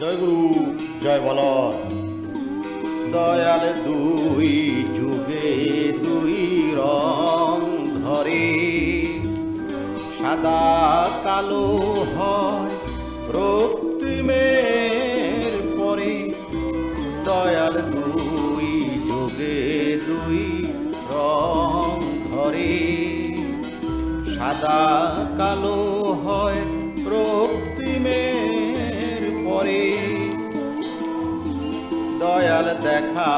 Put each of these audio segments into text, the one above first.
জয় গুরু জয় বল দয়াল দুই যুগে দুই রং ধরে, সাদা কালো হয় রক্তিমের পরে। দয়াল দুই যুগে দুই রং ধরে, সাদা কালো পরে দয়াল দেখা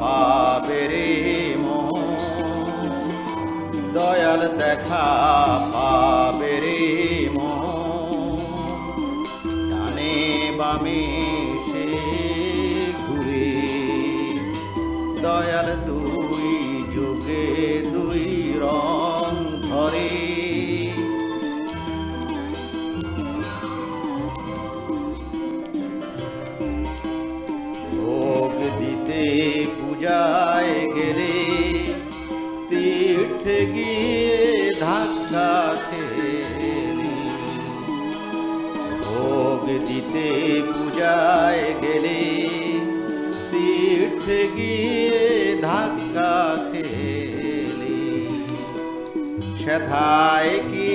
পাবে রে দয়াল দেখা পাবে রে মানে। বামে তীর্থে গিয়ে ধাক্কা খেলি। ভোগ দিতে পূজায় গেলে তীর্থে গিয়ে ধাক্কা খেলি। সেথায় কি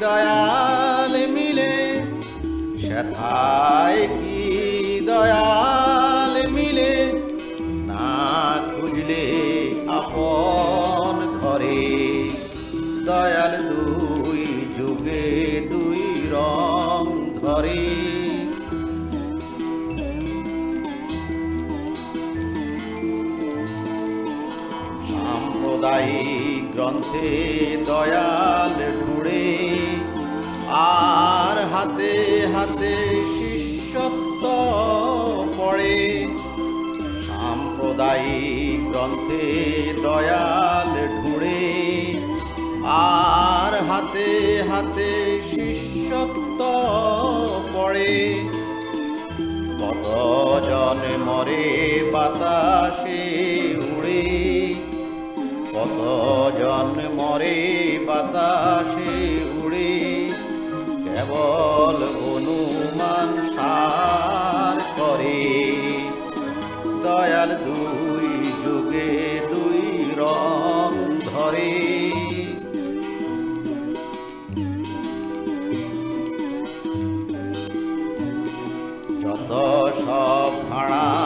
দয়াল মিলে? সেথায় কি গ্রন্থে দয়াল ঢুড়ে, আর হাতে হাতে শিষ্যত্ব পড়ে। সাম্প্রদায়িক গ্রন্থে দয়াল ঢুড়ে, আর হাতে হাতে শিষ্যত্ব পড়ে। কতজন মরে বাতাসে বাতাসে উড়ে কেবল অনুমান সার করে। দয়াল দুই যুগে দুই রং ধরে। যত সব ভাড়া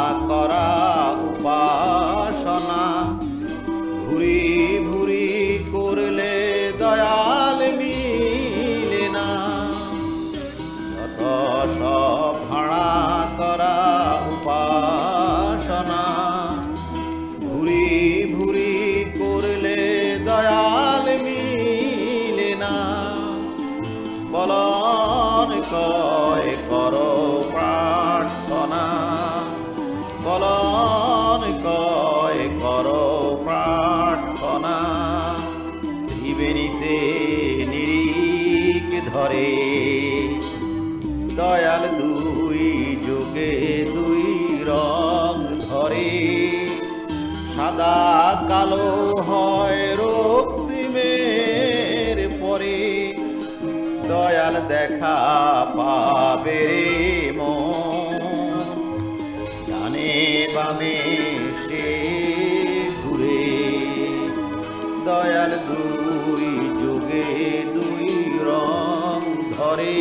কয় করো প্রার্থনা। বলন কয় করো প্রার্থনা। ত্রিবেণীতে নিরিক ধরে। দয়াল দুই যুগে দুই রং ধরে। সাদা কালো হয় রক্তিমের পরে। দয়াল দেখা গ্রামে সে ঘুরে। দয়াল দুই যুগে দুই রং ধরে।